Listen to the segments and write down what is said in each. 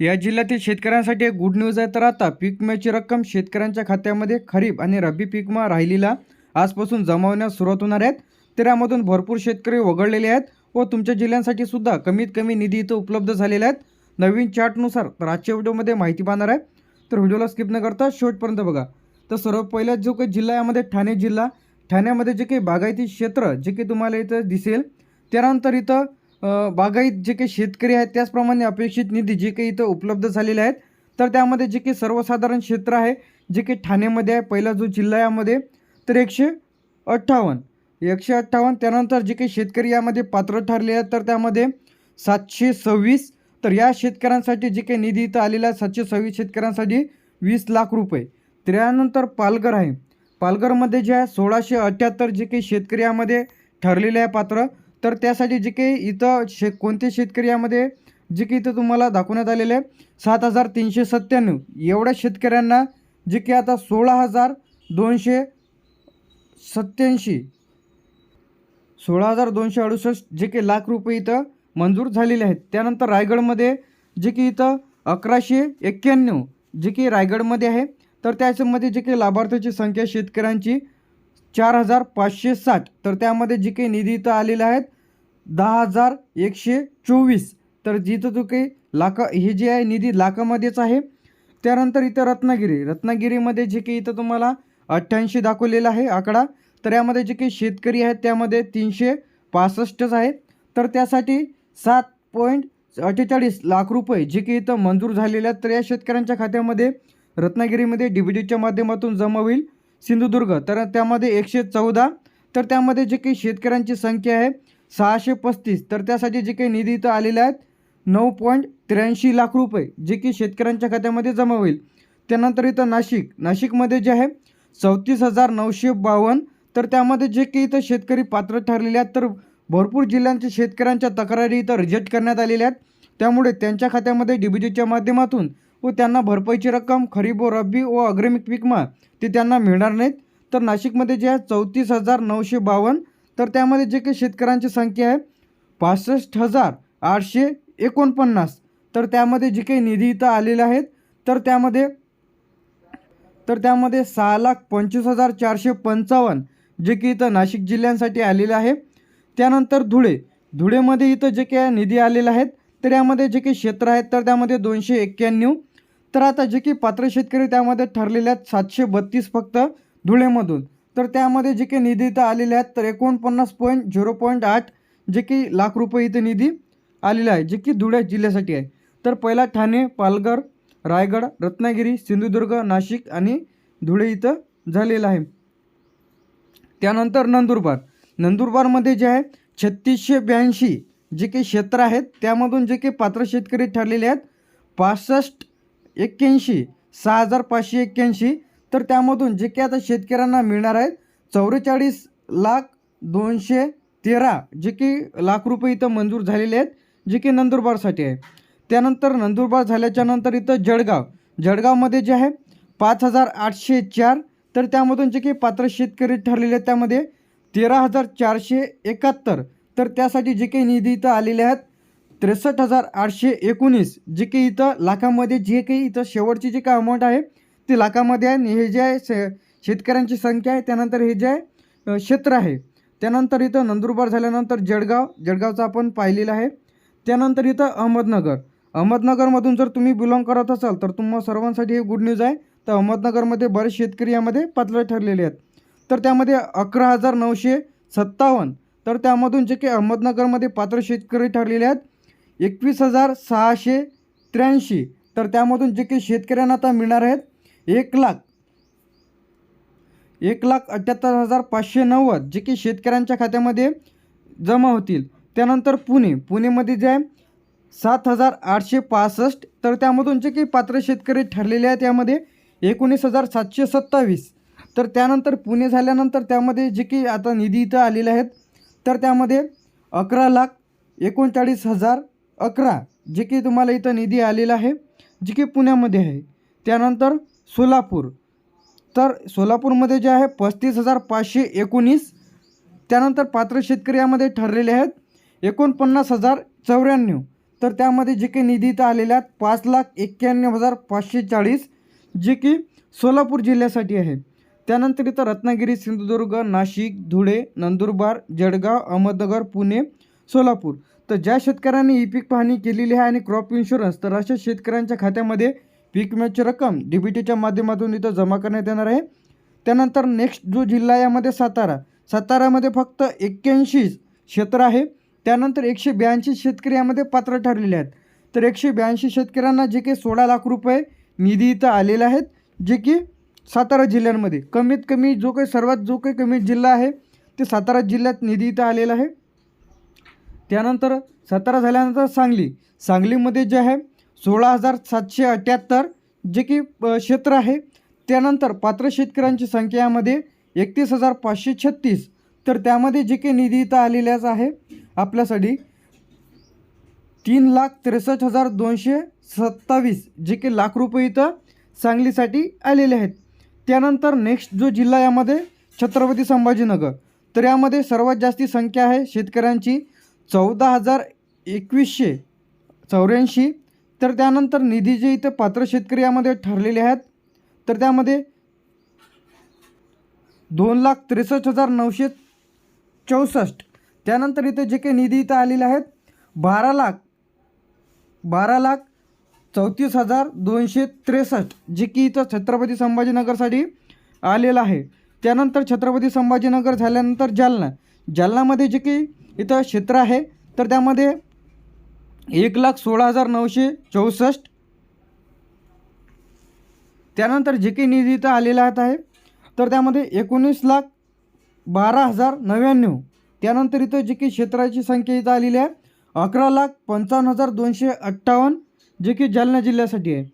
या जिल्ह्यातील शेतकऱ्यांसाठी एक गुड न्यूज आहे. तर आता पीक विम्याची रक्कम शेतकऱ्यांच्या खात्यामध्ये खरीप आणि रब्बी पीक विमा राहिलेला आजपासून जमावण्यास सुरुवात होणार आहेत तर यामधून भरपूर शेतकरी वगळलेले आहेत व तुमच्या जिल्ह्यांसाठी सुद्धा कमीत कमी निधी इथं उपलब्ध झालेले आहेत. नवीन चार्टनुसार तर आजच्या व्हिडिओमध्ये माहिती पाहणार आहे. तर व्हिडिओला स्किप न करता शेवटपर्यंत बघा. तर सर्व पहिला जो काही जिल्हा यामध्ये ठाणे जिल्हा. ठाण्यामध्ये जे काही बागायती क्षेत्र जे काही तुम्हाला इथं दिसेल त्यानंतर इथं बागायत जे काही शेतकरी आहेत त्याचप्रमाणे अपेक्षित निधी जे काही इथं उपलब्ध झालेले आहेत तर त्यामध्ये जे काही सर्वसाधारण क्षेत्र आहे जे काही ठाण्यामध्ये आहे पहिला जो जिल्हा यामध्ये तर एकशे अठ्ठावन्न. एकशे अठ्ठावन्न त्यानंतर जे काही शेतकरी यामध्ये पात्र ठरले आहेत तर त्यामध्ये सातशे सव्वीस. तर या शेतकऱ्यांसाठी जे काही निधी इथं आलेला आहे सातशे सव्वीस शेतकऱ्यांसाठी वीस लाख रुपये. त्यानंतर पालघर आहे. पालघरमध्ये जे आहे सोळाशे अठ्ठ्याहत्तर जे काही शेतकरी यामध्ये ठरलेले आहे पात्र तर त्यासाठी जे काही इथं शे कोणते शेतकरी यामध्ये जे की इथं तुम्हाला दाखवण्यात आलेले आहे सात हजार तीनशे सत्त्याण्णव. एवढ्या शेतकऱ्यांना जे की आता सोळा हजार दोनशे सत्याऐंशी सोळा हजार दोनशे अडुसष्ट जे की लाख रुपये इथं मंजूर झालेले आहेत. त्यानंतर रायगडमध्ये जे की इथं अकराशे एक्क्याण्णव जे की रायगडमध्ये आहे. तर त्याच्यामध्ये जे काही लाभार्थ्याची संख्या शेतकऱ्यांची चार हजार पाचशे साठ. तर त्यामध्ये जे काही निधी इथं आलेले आहेत. दहा हजार एकशे चोवीस. तर जिथं जो काही लाखा हे जे आहे निधी लाखामध्येच आहे त्यानंतर इथं रत्नागिरी. रत्नागिरीमध्ये जे काही इथं तुम्हाला अठ्ठ्याऐंशी दाखवलेला आहे आकडा तर यामध्ये जे काही शेतकरी आहेत त्यामध्ये तीनशे पासष्टच आहेत. तर त्यासाठी सात पॉईंट अठ्ठेचाळीस लाख रुपये जे की इथं मंजूर झालेले आहेत तर या शेतकऱ्यांच्या खात्यामध्ये रत्नागिरीमध्ये डी बी माध्यमातून जमा होईल सिंधुदुर्ग. तर त्यामध्ये एकशे चौदा. तर त्यामध्ये जे काही शेतकऱ्यांची संख्या आहे सहाशे पस्तीस. तर त्यासाठी जे काही निधी इथं आलेले आहेत नऊ पॉईंट त्र्याऐंशी लाख रुपये जे की शेतकऱ्यांच्या खात्यामध्ये जमा होईल. त्यानंतर इथं नाशिक. नाशिकमध्ये जे आहे चौतीस हजार नऊशे बावन्न. तर त्यामध्ये जे काही इथं शेतकरी पात्र ठरलेले आहेत तर भरपूर जिल्ह्यांच्या शेतकऱ्यांच्या तक्रारी इथं रिजेक्ट करण्यात आलेल्या आहेत. त्यामुळे त्यांच्या खात्यामध्ये डी बी टीच्या माध्यमातून व त्यांना भरपाईची रक्कम खरीप व रब्बी व अग्रमिक विकमा ते त्यांना मिळणार नाहीत. तर नाशिकमध्ये जे आहे चौतीस हजार नऊशे बावन्न. तर त्यामध्ये जे काही शेतकऱ्यांची संख्या आहे पासष्ट हजार आठशे एकोणपन्नास. तर त्यामध्ये जे काही निधी इथं आलेले आहेत तर त्यामध्ये तर त्यामध्ये सहा लाख पंचवीस हजार चारशे पंचावन्न जे की इथं नाशिक जिल्ह्यांसाठी आलेले आहे. त्यानंतर धुळे धुळेमध्ये इथं जे काही निधी आलेले आहेत तर यामध्ये जे काही क्षेत्र आहेत तर त्यामध्ये दोनशे एक्क्याण्णव. तर आता जे की पात्र शेतकरी त्यामध्ये ठरलेले आहेत सातशे बत्तीस फक्त धुळेमधून. तर त्यामध्ये जे काही निधी इथं आलेले आहेत तर एकोणपन्नास पॉईंट झिरो पॉईंट आठ जे की लाख रुपये इथं निधी आलेला आहे जे की धुळे जिल्ह्यासाठी आहे. तर पहिला ठाणे पालघर रायगड रत्नागिरी सिंधुदुर्ग नाशिक आणि धुळे इथं झालेलं आहे. त्यानंतर नंदुरबार. नंदुरबारमध्ये जे आहे छत्तीसशे ब्याऐंशी जे काही क्षेत्र आहेत त्यामधून जे काही पात्र शेतकरी ठरलेले आहेत पासष्ट एक्क्याऐंशी सहा हजार पाचशे एक्क्याऐंशी तर त्यामधून जे काही आता शेतकऱ्यांना मिळणार आहेत चौवेचाळीस लाख दोनशे तेरा जे की लाख रुपये इथं मंजूर झालेले आहेत जे की नंदुरबारसाठी आहे. त्यानंतर नंदुरबार झाल्याच्यानंतर इथं जळगाव. जळगावमध्ये जे आहे पाच हजार आठशे चार तर त्यामधून जे काही पात्र शेतकरी ठरलेले आहेत त्यामध्ये तेरा हजार चारशे एकाहत्तर तर त्यासाठी जे काही निधी इथं आलेले आहेत त्रेसष्ट हजार आठशे एकोणीस जे काही इथं लाखामध्ये जे काही इथं शेवटची जे काही अमाऊंट आहे लाखामध्ये आहे आणि हे जे आहे शे शेतकऱ्यांची संख्या आहे त्यानंतर हे जे आहे क्षेत्र आहे. त्यानंतर इथं नंदुरबार झाल्यानंतर जळगाव जळगावचं आपण पाहिलेलं आहे. त्यानंतर इथं अहमदनगर. अहमदनगरमधून जर तुम्ही बिलॉंग करत असाल तर तुम्हा सर्वांसाठी हे गुड न्यूज आहे. तर अहमदनगरमध्ये बरेच शेतकरी यामध्ये पात्र ठरलेले आहेत. तर त्यामध्ये अकरा हजार नऊशे सत्तावन्न. तर त्यामधून जे काही अहमदनगरमध्ये पात्र शेतकरी ठरलेले आहेत एकवीस हजार सहाशे त्र्याऐंशी. तर त्यामधून जे काही शेतकऱ्यांना आता मिळणार आहेत एक लाख एक लाख अठ्ठ्याहत्तर हजार पाचशे नव्वद जे की शेतकऱ्यांच्या खात्यामध्ये जमा होतील. त्यानंतर पुणे पुणेमध्ये जे आहे सात हजार आठशे पासष्ट तर त्यामधून जे काही पात्र शेतकरी ठरलेले आहेत त्यामध्ये एकोणीस हजार सातशे सत्तावीस. तर त्यानंतर पुणे झाल्यानंतर त्यामध्ये जे की आता निधी इथं आलेले आहेत तर त्यामध्ये अकरा लाख एकोणचाळीस हजार अकरा जे की तुम्हाला इथं निधी आलेला आहे जे की पुण्यामध्ये आहे. त्यानंतर सोलापूर. तर सोलापूरमध्ये जे आहे पस्तीस हजार पाचशे एकोणीस त्यानंतर पात्र शेतकरी यामध्ये ठरलेले आहेत एकोणपन्नास हजार चौऱ्याण्णव. तर त्यामध्ये जे काही निधी इथं आलेले आहेत पाच लाख एक्क्याण्णव हजार पाचशे चाळीस जे की सोलापूर जिल्ह्यासाठी आहे. त्यानंतर इथं रत्नागिरी सिंधुदुर्ग नाशिक धुळे नंदुरबार जळगाव अहमदनगर पुणे सोलापूर. तर ज्या शेतकऱ्यांनी ई पीक पाहणी केलेली आहे आणि क्रॉप इन्शुरन्स तर अशा शेतकऱ्यांच्या खात्यामध्ये पीक विम्याची रक्कम डी बी टीच्या माध्यमातून इथं जमा करण्यात येणार आहे. त्यानंतर नेक्स्ट जो जिल्हा यामध्ये सातारा सातारामध्ये फक्त एक्क्याऐंशी क्षेत्र आहे. त्यानंतर एकशे ब्याऐंशी शेतकरी यामध्ये पात्र ठरलेले आहेत. तर एकशे ब्याऐंशी शेतकऱ्यांना जे काही सोळा लाख रुपये निधी इथं आलेले आहेत जे की सातारा जिल्ह्यांमध्ये. कमीत कमी जो काही सर्वात जो काही कमी जिल्हा आहे ते सातारा जिल्ह्यात निधी इथं आलेला आहे. त्यानंतर सातारा झाल्यानंतर सांगली. सांगलीमध्ये जे आहे सोळा हजार सातशे अठ्ठ्याहत्तर जे की क्षेत्र आहे. त्यानंतर पात्र शेतकऱ्यांची संख्या यामध्ये एकतीस हजार पाचशे छत्तीस. तर त्यामध्ये जे काही निधी इथं आलेल्याच आहे आपल्यासाठी तीन लाख त्रेसष्ट हजार दोनशे सत्तावीस जे की लाख रुपये इथं सांगलीसाठी आलेले आहेत. त्यानंतर नेक्स्ट जो जिल्हा यामध्ये छत्रपती संभाजीनगर. तर यामध्ये सर्वात जास्ती संख्या आहे शेतकऱ्यांची चौदा हजार एकवीसशे चौऱ्याऐंशी तर त्यानंतर निधी जे इथं पात्र शेतकरी यामध्ये ठरलेले आहेत तर त्यामध्ये दोन लाख त्रेसष्ट हजार नऊशे चौसष्ट. त्यानंतर इथं जे काही निधी इथं आलेले आहेत बारा लाख बारा लाख चौतीस हजार दोनशे त्रेसष्ट जे की इथं छत्रपती संभाजीनगरसाठी आलेलं आहे. त्यानंतर छत्रपती संभाजीनगर झाल्यानंतर जालना जालनामध्ये जे की इथं क्षेत्र आहे तर त्यामध्ये एक लाख सोळा हजार नऊशे चौसष्ट. त्यानंतर जे काही निधी इथं आलेला आहे. तर त्यामध्ये एकोणीस लाख बारा हजार नव्याण्णव. त्यानंतर इथं जे काही क्षेत्राची संख्या इथं आलेली आहे. अकरा लाख पंचावन्न हजार दोनशे अठ्ठावन्न जे की जालना जिल्ह्यासाठी आहे.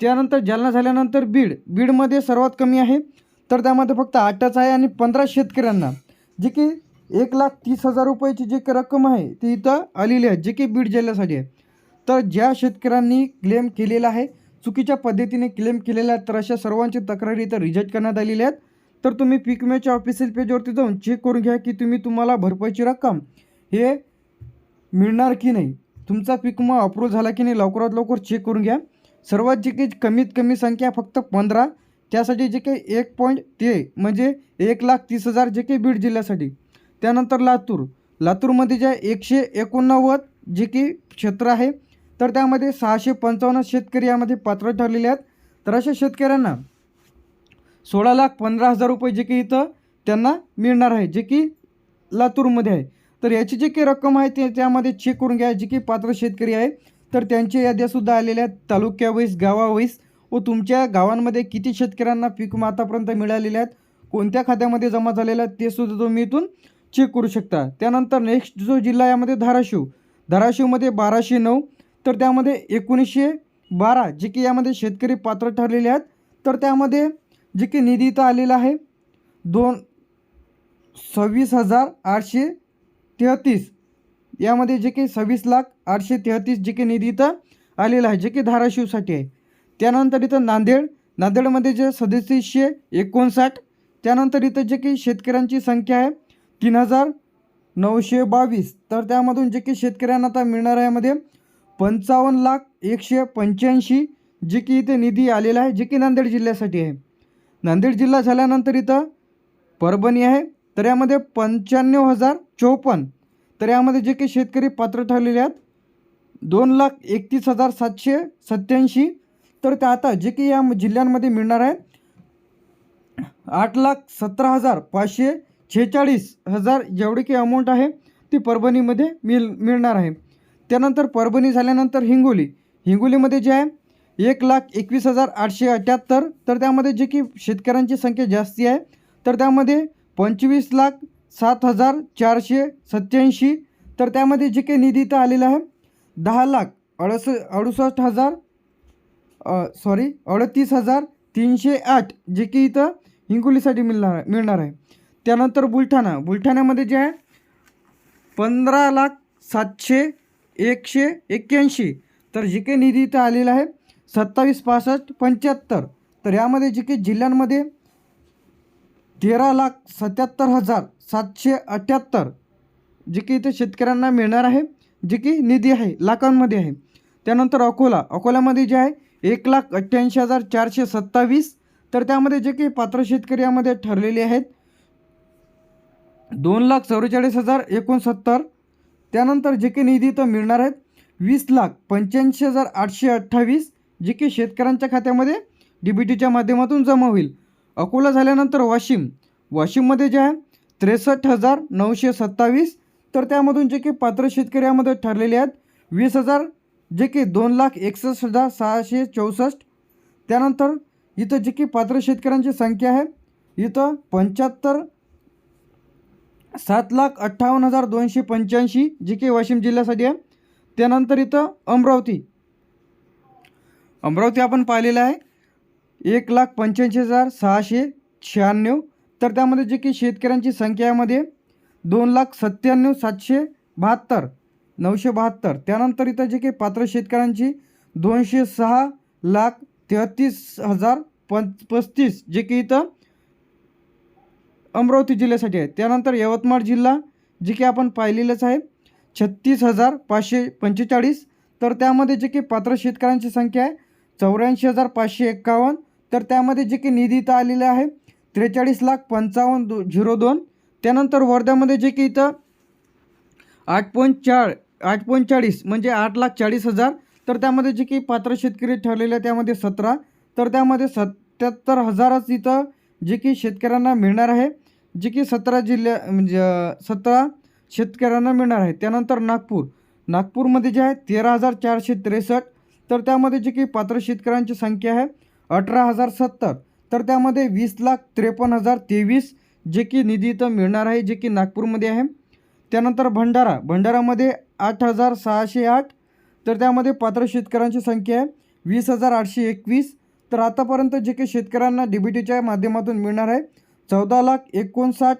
त्यानंतर जालना झाल्यानंतर बीड. बीडमध्ये सर्वात कमी आहे. तर त्यामध्ये फक्त आठच आहे आणि पंधरा शेतकऱ्यांना. जे की एक लाख तीस हजार रुपयाची जी काही रक्कम आहे ती इथं आलेली आहे जे की बीड जिल्ह्यासाठी आहे. तर ज्या शेतकऱ्यांनी क्लेम केलेला आहे चुकीच्या पद्धतीने क्लेम केलेला आहे तर अशा सर्वांची तक्रारी इथं रिजेक्ट करण्यात आलेल्या आहेत. तर तुम्ही पीक विम्याच्या ऑफिशियल पेजवरती जाऊन चेक करून घ्या की तुम्ही तुम्हाला भरपाईची रक्कम हे मिळणार की नाही. तुमचा पीक विमा अप्रूव्ह झाला की नाही लवकरात लवकर चेक करून घ्या. सर्वात जे काही कमीत कमी संख्या फक्त पंधरा. त्यासाठी जे काही एक पॉईंट ते म्हणजे एक लाख तीस हजार जे काही बीड जिल्ह्यासाठी. त्यानंतर लातूर. लातूरमध्ये जे एकशे एकोणनव्वद जे की क्षेत्र आहे तर त्यामध्ये सहाशे पंचावन्न शेतकरी यामध्ये पात्र ठरलेले आहेत. तर अशा शेतकऱ्यांना सोळा लाख पंधरा हजार रुपये जे की इथं त्यांना मिळणार आहे जे की लातूरमध्ये आहे. तर याची जी काही रक्कम आहे ते त्यामध्ये चेक करून घ्या. जे की पात्र शेतकरी आहे तर त्यांच्या याद्यासुद्धा आलेल्या आहेत. तालुक्यावैस गावावैस व तुमच्या गावांमध्ये किती शेतकऱ्यांना पीक मातापर्यंत आतापर्यंत मिळालेले आहेत कोणत्या खात्यामध्ये जमा झालेल्या आहेत ते सुद्धा तुम्ही इथून चेक करू शकता. त्यानंतर नेक्स्ट जो जिल्हा यामध्ये धाराशिव. धाराशिवमध्ये बाराशे नऊ तर त्यामध्ये एकोणीसशे बारा जे की यामध्ये शेतकरी पात्र ठरलेले आहेत. तर त्यामध्ये जे की निधी इथं आलेला आहे दोन सव्वीस हजार आठशे तेहतीस. यामध्ये जे काही सव्वीस लाख आठशे तेहतीस जे काही निधी इथं आलेला आहे जे की धाराशिवसाठी आहे. त्यानंतर इथं नांदेड. नांदेडमध्ये जे सदतीसशे एकोणसाठ. त्यानंतर इथं जे काही शेतकऱ्यांची संख्या आहे तीन हजार नऊशे बावीस. तर त्यामधून जे की शेतकऱ्यांना आता मिळणार आहे यामध्ये पंचावन्न लाख एकशे पंच्याऐंशी जे की इथे निधी आलेला आहे जे की नांदेड जिल्ह्यासाठी आहे. नांदेड जिल्हा झाल्यानंतर इथं परभणी आहे. तर यामध्ये पंच्याण्णव हजार चौपन्न. तर यामध्ये जे काही शेतकरी पात्र ठरलेले आहेत दोन लाख एकतीस हजार सातशे सत्याऐंशी तर त्या आता जे की या जिल्ह्यांमध्ये मिळणार आहे आठ लाख सतरा हजार पाचशे छेचाळीस हजार जेवढी काही अमाऊंट आहे ती परभणीमध्ये मिळ मिळणार आहे. त्यानंतर परभणी झाल्यानंतर हिंगोली. हिंगोलीमध्ये जे आहे एक लाख एकवीस हजार आठशे अठ्ठ्याहत्तर तर त्यामध्ये जे की शेतकऱ्यांची संख्या जास्ती आहे तर त्यामध्ये पंचवीस लाख सात हजार चारशे सत्याऐंशी तर त्यामध्ये जे काही निधी इथं आलेला आहे दहा लाख अडस अडुसष्ट हजार सॉरी अडतीस हजार तीनशे आठ जे की इथं हिंगोलीसाठी मिळणार मिळणार आहे. त्यानंतर बुलढाणा. बुलढाण्यामध्ये जे आहे पंधरा लाख सातशे एकशे एक्क्याऐंशी. तर जे काही निधी इथं आलेला आहे सत्तावीस पासष्ट पंच्याहत्तर. तर यामध्ये जे काही जिल्ह्यांमध्ये तेरा लाख सत्याहत्तर हजार सातशे अठ्ठ्याहत्तर जे की इथे शेतकऱ्यांना मिळणार आहे जे की निधी आहे लाखांमध्ये आहे. त्यानंतर अकोला. अकोल्यामध्ये जे आहे एक लाख अठ्ठ्याऐंशी हजार चारशे सत्तावीस. तर त्यामध्ये जे काही पात्र शेतकरी यामध्ये ठरलेले आहेत दोन लाख चौवेचाळीस हजार एकोणसत्तर. त्यानंतर जे काही निधी तर मिळणार आहेत वीस लाख पंच्याऐंशी हजार आठशे अठ्ठावीस जे की शेतकऱ्यांच्या खात्यामध्ये डी बी टीच्या माध्यमातून जमा होईल. अकोला झाल्यानंतर वाशिम. वाशिममध्ये जे आहे त्रेसष्ट हजार नऊशे सत्तावीस. तर त्यामधून जे की पात्र शेतकरी यामध्ये ठरलेले आहेत वीस हजार जे की दोन लाख एकसष्ट हजार सहाशे चौसष्ट. त्यानंतर इथं जे की पात्र शेतकऱ्यांची संख्या आहे इथं पंच्याहत्तर सात लाख अठ्ठावन्न हजार दोनशे पंच्याऐंशी जे की वाशिम जिल्ह्यासाठी आहे. त्यानंतर इथं अमरावती. अमरावती आपण पाहिलेलं आहे. एक लाख पंच्याऐंशी हजार सहाशे शहाण्णव. तर त्यामध्ये जे की शेतकऱ्यांची संख्या यामध्ये दोन लाख सत्त्याण्णव सातशे बहात्तर. नऊशे बहात्तर. त्यानंतर इथं जे काही पात्र शेतकऱ्यांची दोनशे सहा लाख तेहतीस हजार पं पस्तीस. जे की इथं अमरावती जिल्ह्यासाठी आहे. त्यानंतर यवतमाळ जिल्हा जे की आपण पाहिलेलंच आहे. छत्तीस हजार पाचशे पंचेचाळीस तर त्यामध्ये जे की पात्र शेतकऱ्यांची संख्या आहे. चौऱ्याऐंशी हजार पाचशे एक्कावन्न तर त्यामध्ये जे की निधी इथं आलेले आहे. त्रेचाळीस लाख पंचावन्न दो झिरो दोन. त्यानंतर वर्ध्यामध्ये जे की इथं आठ पॉईंट चार आठ पॉईंट चाळीस म्हणजे आठ लाख चाळीस हजार तर त्यामध्ये जे की पात्र शेतकरी ठरलेले आहे त्यामध्ये सतरा तर त्यामध्ये सत्याहत्तर हजारच इथं जे की शेतकऱ्यांना मिळणार आहे जे की सतरा जिल्ह्या म्हणजे सतरा शेतकऱ्यांना मिळणार आहे. त्यानंतर नागपूर. नागपूरमध्ये जे आहे तेरा हजार चारशे त्रेसष्ट तर त्यामध्ये जे की पात्र शेतकऱ्यांची संख्या आहे अठरा हजार सत्तर तर त्यामध्ये वीस लाख त्रेपन्न हजार तेवीस जे की निधी इथं मिळणार आहे जे की नागपूरमध्ये आहे. त्यानंतर भंडारा. भंडारामध्ये आठ हजार सहाशे आठ तर त्यामध्ये पात्र शेतकऱ्यांची संख्या आहे वीस हजार आठशे एकवीस तर आतापर्यंत जे काही शेतकऱ्यांना डी बी टीच्या माध्यमातून मिळणार आहे चौदा लाख एकोणसाठ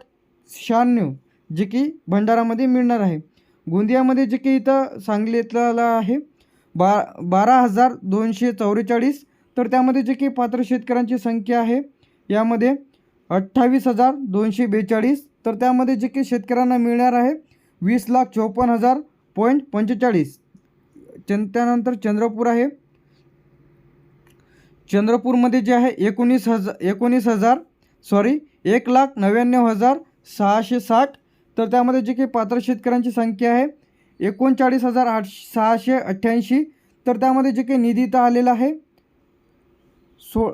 शहाण्णव जे की भंडारामध्ये मिळणार आहे. गोंदियामध्ये जे की इथं सांगलीतलं आहे बा बारा हजार दोनशे चौवेचाळीस तर त्यामध्ये जे की पात्र शेतकऱ्यांची संख्या आहे यामध्ये अठ्ठावीस हजार दोनशे बेचाळीस तर त्यामध्ये जे की शेतकऱ्यांना मिळणार आहे वीस लाख चोपन्न हजार पॉईंट पंचेचाळीस. चंद त्यानंतर चंद्रपूर आहे चंद्रपूरमध्ये जे आहे एकोणीस हजार एकोणीस हजार सॉरी एक लाख नव्याण्णव हजार सहाशे साठ. तर त्यामध्ये जे काही पात्र शेतकऱ्यांची संख्या आहे एकोणचाळीस हजार आठ सहाशे अठ्ठ्याऐंशी. तर त्यामध्ये जे काही निधी तर आलेला आहे सो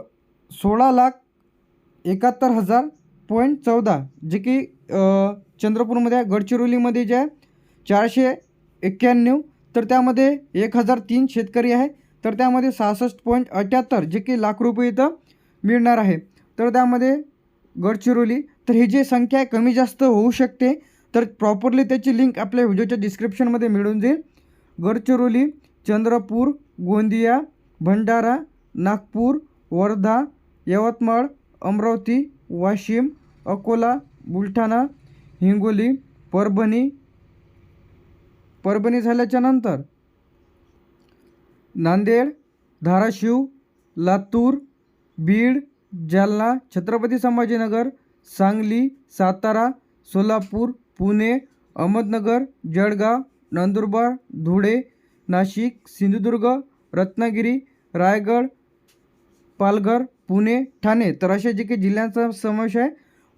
सोळा लाख एकाहत्तर हजार पॉईंट चौदा. जे की चंद्रपूरमध्ये आहे गडचिरोलीमध्ये जे आहे चारशे एक्क्याण्णव. तर त्यामध्ये एक हजार तीन शेतकरी आहे. तर त्यामध्ये सहासष्ट पॉईंट अठ्याहत्तर जे की लाख रुपये इथं मिळणार आहे. तर त्यामध्ये गडचिरोली तर ही जी संख्या आहे कमी जास्त होऊ शकते. तर प्रॉपरली त्याची लिंक आपल्या व्हिडिओच्या डिस्क्रिप्शनमध्ये मिळून जाईल. गडचिरोली चंद्रपूर गोंदिया भंडारा नागपूर वर्धा यवतमाळ अमरावती वाशिम अकोला बुलढाणा हिंगोली परभणी. परभणी झाल्याच्यानंतर नांदेड धाराशिव लातूर बीड जालना छत्रपती संभाजीनगर सांगली सातारा सोलापूर पुणे अहमदनगर जळगाव नंदुरबार धुळे नाशिक सिंधुदुर्ग रत्नागिरी रायगड पालघर पुणे ठाणे. तर असे जे काही जिल्ह्यांचा समावेश आहे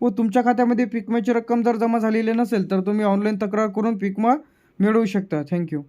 व तुमच्या खात्यामध्ये पिकमाची रक्कम जर जमा झालेली नसेल तर तुम्ही ऑनलाईन तक्रार करून पिकमा मिळवू शकता. थँक्यू